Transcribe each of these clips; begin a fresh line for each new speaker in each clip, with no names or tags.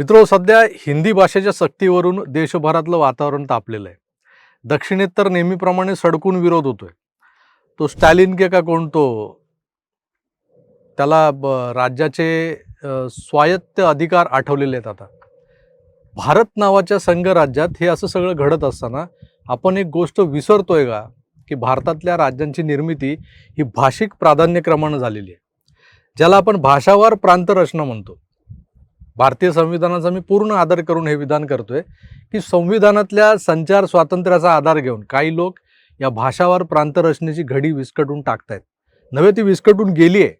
मित्र सध्या हिंदी भाषेच्या सक्तीवरून देशभरातलं वातावरण तापलेलं आहे. दक्षिणेत तर नेहमीप्रमाणे सडकून विरोध होतोय. तो स्टॅलिन के का कोणतो त्याला ब- राज्याचे स्वायत्त अधिकार आठवलेले आहेत आता. भारत नावाच्या संघराज्यात हे असं सगळं घडत असताना आपण एक गोष्ट विसरतोय का? की भारतातल्या राज्यांची निर्मिती ही भाषिक प्राधान्यक्रमानं झालेली आहे. ज्याला आपण भाषावार प्रांतरचना म्हणतो. भारतीय संविधानाचा मी पूर्ण आदर करून हे विधान करतोय की संविधानातल्या संचार स्वातंत्र्याचा आधार घेऊन काही लोक या भाषावर प्रांतरचनेची घडी विस्कटून टाकतायत. नव्हे ती विस्कटून गेली आहे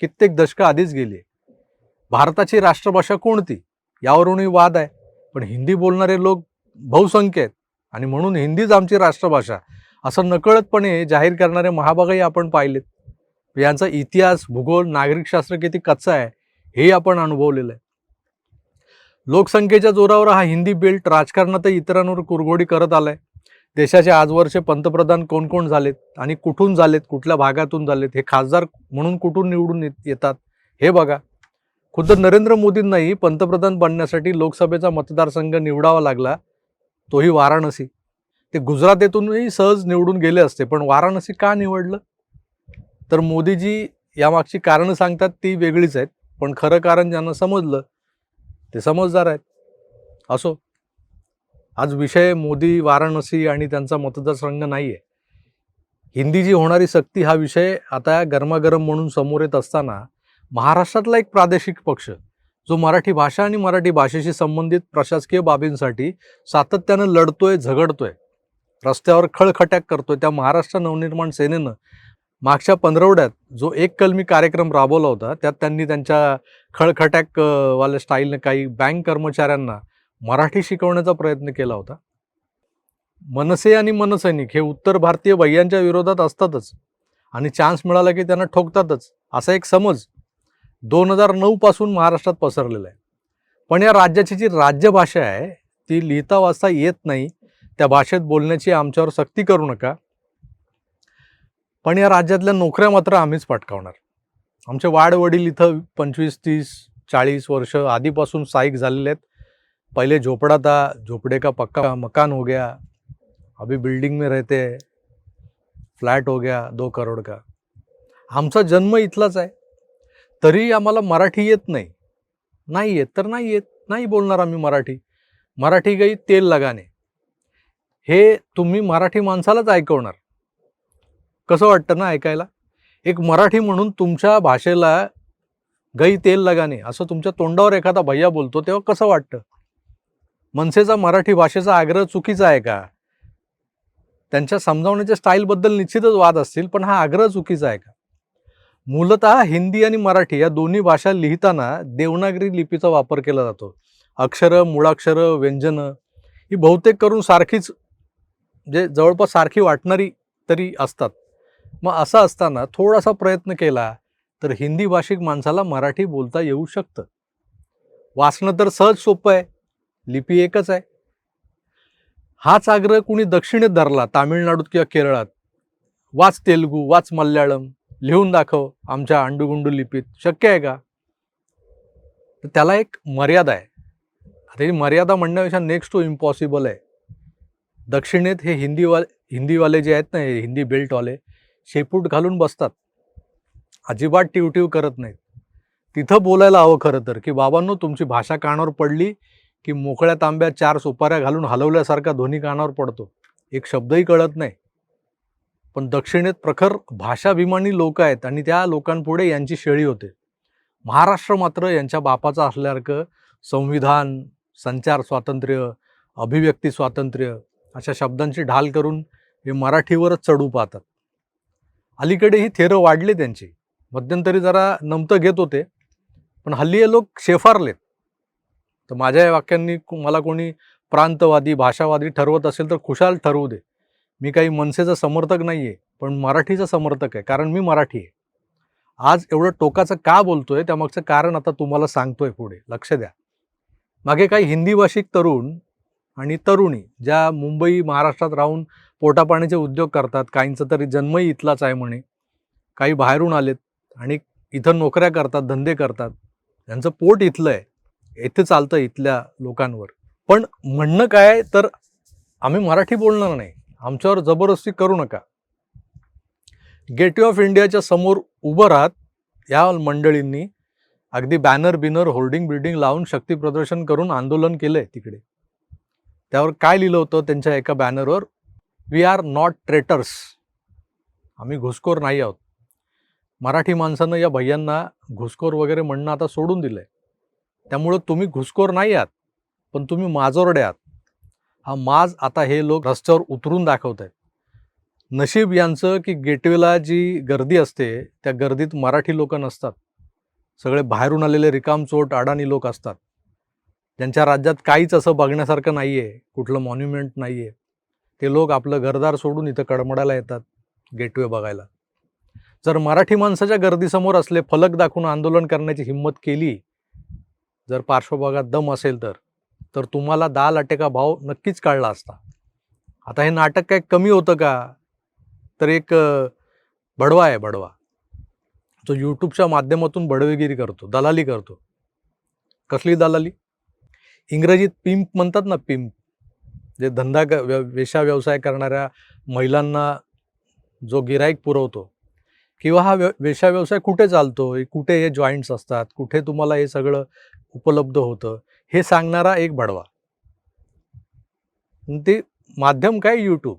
कित्येक दशकं आधीच गेली आहे भारताची राष्ट्रभाषा कोणती? यावरूनही वाद आहे. पण हिंदी बोलणारे लोक बहुसंख्य आहेत. आणि म्हणून हिंदीच आमची राष्ट्रभाषा. असं नकळतपणे जाहीर करणारे महाभागही आपण पाहिलेत. यांचा इतिहास भूगोल नागरिकशास्त्र किती कच्चा आहे हे आपण अनुभवलेलं आहे. लोकसंख्येच्या जोरावर हा हिंदी बेल्ट राजकारणातही इतरांवर कुरघोडी करत आलाय. देशाचे आजवरचे पंतप्रधान कोण कोण झालेत आणि कुठून झालेत कुठल्या भागातून झालेत हे खासदार म्हणून कुठून निवडून येत- येतात हे बघा. खुद्द नरेंद्र मोदींनाही पंतप्रधान बनण्यासाठी लोकसभेचा मतदारसंघ निवडावा लागला तोही वाराणसी. ते गुजरातेतूनही सहज निवडून गेले असते पण वाराणसी का निवडलं? तर मोदीजी यामागची कारणं सांगतात ती वेगळीच आहेत पण खरं कारण ज्यांना समजलं ते समजदार आहेत. असो. आज विषय मोदी वाराणसी आणि त्यांचा मतदारसंघ नाही आहे हिंदी जी होणारी सक्ती हा विषय आता गरमागरम म्हणून समोर येत असताना महाराष्ट्रातला एक प्रादेशिक पक्ष जो मराठी भाषा आणि मराठी भाषेशी संबंधित प्रशासकीय बाबींसाठी सातत्यानं लढतोय झगडतोय रस्त्यावर खळखट्याक करतोय त्या महाराष्ट्र नवनिर्माण सेनेनं मागच्या पंधरवड्यात जो एक कलमी कार्यक्रम राबवला होता त्यात त्यांनी त्यांच्या खळखट्याक अ, स्टाईलने काही बँक कर्मचाऱ्यांना मराठी शिकवण्याचा प्रयत्न केला होता. मनसे आणि मनसैनिक हे उत्तर भारतीय भैयांच्या विरोधात असतातच आणि चान्स मिळाला की त्यांना ठोकतातच असा एक समज दोन हजार नऊपासून महाराष्ट्रात पसरलेला आहे. पण या राज्याची जी राज्यभाषा आहे ती लिहिता वाचता येत नाही त्या भाषेत बोलण्याची आमच्यावर सक्ती करू नका. पण या राज्यातल्या नोकऱ्या मात्र आम्हीच पटकावणार. आमचे वाडवडील इथं पंचवीस तीस चाळीस वर्ष आधीपासून स्थायिक झालेले आहेत. पहिले झोपड़ा था झोपड़े का पक्का मकान हो गया. अभी बिल्डिंग में रहते हैं. फ्लॅट हो गया दो करोड का. आमचा जन्म इथलाच आहे. तरी आम्हाला मराठी येत नाही. नाही येत तर नाही येत. नाही बोलणार आम्ही मराठी. मराठी गई तेल लगाने. हे तुम्ही मराठी माणसालाच ऐकवणार. कसं वाटतं ना ऐकायला? एक मराठी म्हणून तुमच्या भाषेला गई तेल लगाने असं तुमच्या तोंडावर एखादा भैया बोलतो तेव्हा कसं वाटतं? मनसेचा मराठी भाषेचा आग्रह चुकीचा आहे का? त्यांच्या समजावण्याच्या स्टाईलबद्दल निश्चितच वाद असतील पण हा आग्रह चुकीचा आहे का? मूलत हिंदी आणि मराठी या दोन्ही भाषा लिहिताना देवनागरी लिपीचा वापर केला जातो. अक्षरं मुळाक्षरं व्यंजनं ही बहुतेक करून सारखीच जे जवळपास सारखी वाटणारी तरी असतात. मग असं असताना थोडासा प्रयत्न केला तर हिंदी भाषिक माणसाला मराठी बोलता येऊ शकतं. वाचणं तर सहज सोपं आहे. लिपी एकच आहे. हाच आग्रह कुणी दक्षिणेत धरला तामिळनाडूत किंवा केरळात. वाच तेलगू वाच मल्याळम लिहून दाखव आमच्या अंडुगुंडू लिपीत. शक्य आहे का? तर त्याला एक मर्यादा आहे. आता ही मर्यादा म्हणण्यापेक्षा नेक्स्ट टू इम्पॉसिबल आहे. दक्षिणेत हे हिंदीवा हिंदीवाले जे आहेत ना हे हिंदी बेल्टवाले शेपूट घालून बसतात. अजिबात टिवटिव करत नाहीत. तिथं बोलायला हवं खरं तर की बाबांनो तुमची भाषा कानावर पडली की मोकळ्या तांब्या चार सुपाऱ्या घालून हलवल्यासारखा ध्वनी कानावर पडतो. एक शब्दही कळत नाही. पण दक्षिणेत प्रखर भाषाभिमानी लोक आहेत आणि त्या लोकांपुढे यांची शेळी होते. महाराष्ट्र मात्र यांच्या बापाचा असल्यासारखं संविधान संचार स्वातंत्र्य अभिव्यक्ती स्वातंत्र्य अशा शब्दांची ढाल करून हे मराठीवरच चढू पाहतात. अलीकडे ही थेरं वाढले त्यांची. मध्यंतरी जरा नमतं घेत होते पण हल्ली हे लोक शेफारलेत. तर माझ्या या वाक्यांनी मला कोणी प्रांतवादी भाषावादी ठरवत असेल तर खुशाल ठरवू दे. मी काही मनसेचा समर्थक नाही आहे पण मराठीचा समर्थक आहे कारण मी मराठी आहे. आज एवढं टोकाचं का बोलतोय त्यामागचं कारण आता तुम्हाला सांगतोय पुढे. लक्ष द्या. मागे काही हिंदी भाषिक तरुण आणि तरुणी ज्या मुंबई महाराष्ट्रात राहून पोटापाण्याचे उद्योग करतात. काहींचा तरी जन्मही इथलाच आहे म्हणे. काही बाहेरून आलेत आणि इथं नोकऱ्या करतात धंदे करतात. त्यांचं पोट इथलं आहे. येथे चालतं इथल्या लोकांवर. पण म्हणणं काय तर आम्ही मराठी बोलणार नाही. आमच्यावर जबरदस्ती करू नका. गेटवे ऑफ इंडियाच्या समोर उभं राहत या मंडळींनी अगदी बॅनर बिनर होर्डिंग बिल्डिंग लावून शक्ती प्रदर्शन करून आंदोलन केलंय तिकडे. त्यावर काय लिहिलं होतं? त्यांच्या एका बॅनरवर वी आर नॉट ट्रेटर्स आम्ही घुसखोर नाही आहोत. मराठी माणसानं या भैयांना घुसखोर वगैरे म्हणणं आता सोडून दिलं आहे त्यामुळं तुम्ही घुसखोर नाही आहात पण तुम्ही माजोरडे आहात. हा माज आता हे लोक रस्त्यावर उतरून दाखवत आहेत नशीब यांचं की गेटवेला जी गर्दी असते त्या गर्दीत मराठी लोक नसतात. सगळे बाहेरून आलेले रिकामचोट अडाणी लोक असतात. ज्यांच्या राज्यात काहीच असं बघण्यासारखं नाही आहे कुठलं मॉन्युमेंट नाही आहे ते लोक आपलं घरदार सोडून इथं कडमडायला येतात गेटवे बघायला. जर मराठी माणसाच्या गर्दीसमोर असले फलक दाखवून आंदोलन करण्याची हिंमत केली जर पार्श्वभागात दम असेल तर तर तुम्हाला दहा लाटेका भाव नक्कीच काढला असता. आता हे नाटक काय कमी होतं का? तर एक भडवा आहे भडवा. जो यूट्यूबच्या माध्यमातून बडवेगिरी करतो दलाली करतो. कसली दलाली? इंग्रजीत पिंप म्हणतात ना पिंप जे धंदा क- व्य- वेशा व्यवसाय करणाऱ्या महिलांना जो गिराईक पुरवतो किंवा हा व्य वेशा व्यवसाय कुठे चालतो कुठे हे जॉईंट्स असतात कुठे तुम्हाला हे सगळं उपलब्ध होतं हे सांगणारा एक भडवा ते माध्यम काय यूट्यूब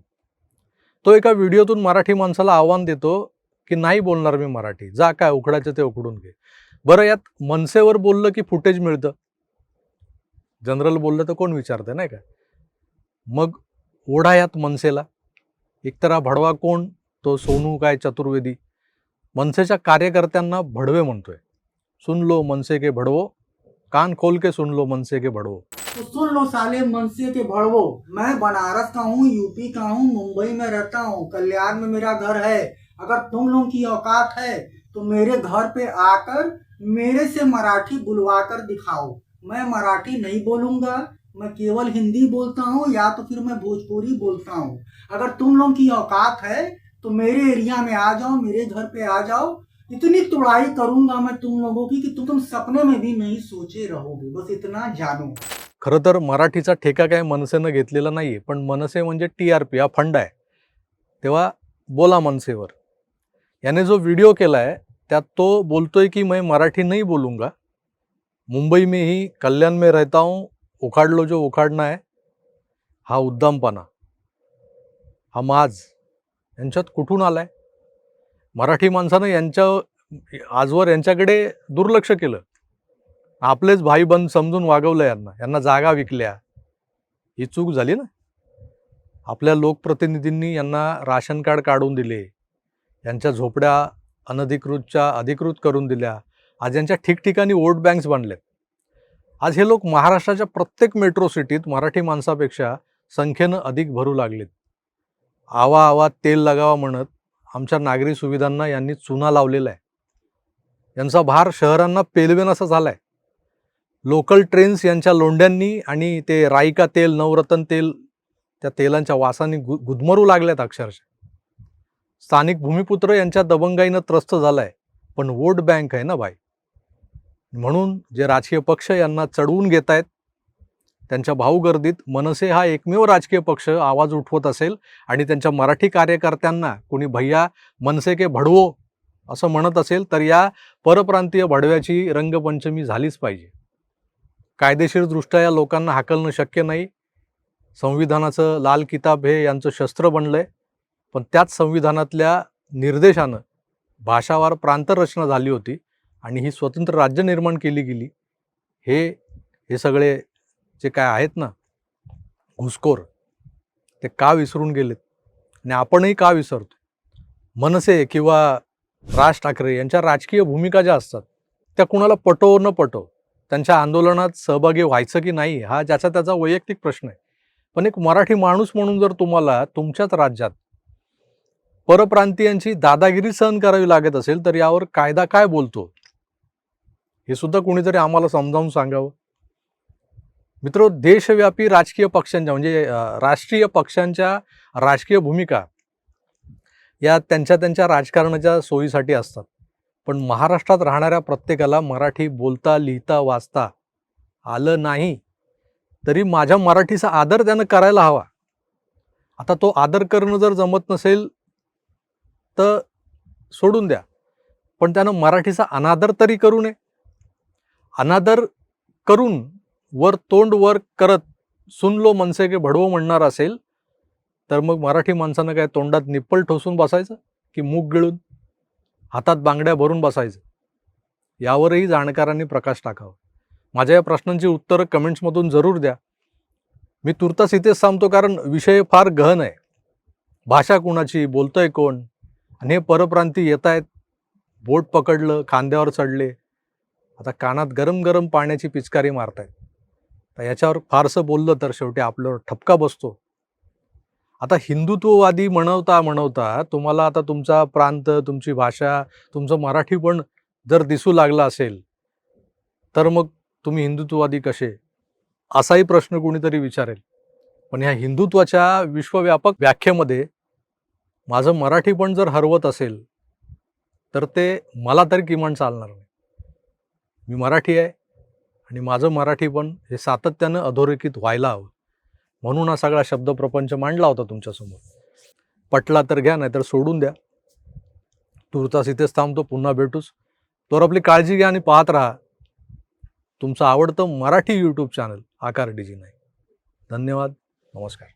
तो एका व्हिडिओतून मराठी माणसाला आव्हान देतो की नाही बोलणार मी मराठी जा काय उकडायचं ते उकडून घे. बरं यात मनसेवर बोललं की फुटेज मिळतं. जनरल बोललं तर कोण विचारतं नाही का? मग ओढायात मनसेला. एकतरा भडवा कोण? तो सोनू काय चतुर्वेदी? मनसेच्या कार्यकर्त्यांना भडवे म्हणतोय. सुन लो मनसे के भडवो कान खोल के सुन लो मनसे के भडवो.
तो सुन लो साले मनसे के भड़वो। मैं बनारस का हूँ यूपी का हूँ मुंबई में रहता हूँ कल्याण में मेरा घर है। अगर तुम लोग की औकात है तो मेरे घर पे आकर मेरे से मराठी बुलवा कर दिखाओ। मैं मराठी नहीं बोलूंगा। मैं केवल हिंदी बोलता हूँ या तो फिर मैं भोजपुरी बोलता हूँ। अगर तुम लोग की औकात है तो मेरे एरिया में आ जाओ मेरे घर पे आ जाओ। इतनी तुड़ाई करूंगा मैं तुम लोगों की कि तुम तुम सपने में भी नहीं सोचे रहोगे। बस इतना जानो।
खरं तर मराठीचा ठेका काय मनसेनं घेतलेला नाही पण मनसे म्हणजे टी आर पी हा फंड आहे. तेव्हा बोला मनसेवर. याने जो व्हिडिओ केला आहे त्यात तो बोलतोय की मैं मराठी नहीं बोलूंगा. मुंबई में ही कल्याण में रहता हूँ उखाडलो जो उखाडणं आहे हा उद्दामपणा हा माज यांच्यात कुठून आला आहे मराठी माणसानं यांच्या आजवर यांच्याकडे दुर्लक्ष केलं. आपलेच भाईबंद समजून वागवलं यांना. यांना जागा विकल्या. ही चूक झाली ना? आपल्या लोकप्रतिनिधींनी यांना राशन कार्ड काढून दिले. यांच्या झोपड्या अनधिकृतच्या अधिकृत करून दिल्या. आज यांच्या ठिकठिकाणी वोट बँक्स बांधल्यात आज हे लोक महाराष्ट्राच्या प्रत्येक मेट्रो सिटीत मराठी माणसापेक्षा संख्येनं अधिक भरू लागलेत. आवा आवा तेल लगावा म्हणत आमच्या नागरी सुविधांना यांनी चुना लावलेला आहे यांचा भार शहरांना पेलवेन असा झालाय. लोकल ट्रेन्स यांच्या लोंढ्यांनी आणि ते राईका तेल नवरत्न तेल त्या तेलांच्या वासाने गु गुदमरू लागल्यात अक्षरशः. स्थानिक भूमिपुत्र यांच्या दबंगाईनं त्रस्त झालाय. पण वोट बँक आहे ना भाई म्हणून जे राजकीय पक्ष यांना चढवून घेत आहेत त्यांच्या भाऊगर्दीत मनसे हा एकमेव राजकीय पक्ष आवाज उठवत असेल आणि त्यांच्या मराठी कार्यकर्त्यांना कोणी भैया मनसे के भडवो असं म्हणत असेल तर या परप्रांतीय भडव्याची रंगपंचमी झालीच पाहिजे. कायदेशीरदृष्ट्या या लोकांना हाकलणं शक्य नाही. संविधानाचं लाल किताब हे यांचं शस्त्र बनलं आहे पण त्याच संविधानातल्या निर्देशानं भाषावार प्रांतरचना झाली होती. आणि ही स्वतंत्र राज्य निर्माण केली गेली हे हे सगळे जे काय आहेत ना घुसखोर ते का विसरून गेलेत? आणि आपणही का विसरतो मनसे किंवा राज ठाकरे यांच्या राजकीय भूमिका ज्या असतात त्या कुणाला पटो न पटो त्यांच्या आंदोलनात सहभागी व्हायचं की नाही हा ज्याचा त्याचा वैयक्तिक प्रश्न आहे. पण एक मराठी माणूस म्हणून जर तुम्हाला तुमच्याच राज्यात परप्रांतीयांची दादागिरी सहन करावी लागत असेल तर यावर कायदा काय बोलतो? हे सुद्धा कोणीतरी आम्हाला समजावून सांगावं. मित्र देशव्यापी राजकीय पक्षांच्या म्हणजे राष्ट्रीय पक्षांच्या राजकीय भूमिका या त्यांच्या त्यांच्या राजकारणाच्या सोयीसाठी असतात. पण महाराष्ट्रात राहणाऱ्या प्रत्येकाला मराठी बोलता लिहिता वाचता आलं नाही तरी माझ्या मराठीचा आदर त्यानं करायला हवा. आता तो आदर करणं जर जमत नसेल तर सोडून द्या. पण त्यानं मराठीचा अनादर तरी करू नये. अनादर करून वर तोंड वर करत सुनलो मनसे के भडवो म्हणणार असेल तर मग मराठी माणसानं काय तोंडात निप्पल ठोसून बसायचं की मूग गिळून हातात बांगड्या भरून बसायचं? यावरही जाणकारांनी प्रकाश टाकावा. माझ्या या प्रश्नांची उत्तरं कमेंट्समधून जरूर द्या. मी तुर्तास इथेच सांगतो कारण विषय फार गहन आहे. भाषा कुणाची बोलतोय कोण? आणि हे परप्रांती येत आहेत बोट पकडलं खांद्यावर चढले. आता कानात गरम गरम पाण्याची पिचकारी मारतायत. तर याच्यावर फारसं बोललं तर शेवटी आपल्यावर ठपका बसतो. आता हिंदुत्ववादी म्हणवता म्हणवता तुम्हाला आता तुमचा प्रांत तुमची भाषा तुमचं मराठी पण जर दिसू लागला असेल तर मग तुम्ही हिंदुत्ववादी कसे? असाही प्रश्न कोणीतरी विचारेल. पण ह्या हिंदुत्वाच्या विश्वव्यापक व्याख्येमध्ये माझं मराठी पण जर हरवत असेल तर ते मला तरी किमान चालणार नाही. मी मराठी आहे आणि माझं मराठी पण हे सातत्यानं अधोरेखित व्हायला हवं. म्हणून हा सगळा शब्दप्रपंच मांडला होता तुमच्यासमोर. पटला तर घ्या नाहीतर सोडून द्या. तुर्तास इथेच थांबतो पुन्हा भेटूच तर आपली काळजी घ्या आणि पाहत राहा. तुमचं आवडतं Marathi YouTube channel Aakar DG नाही धन्यवाद. नमस्कार.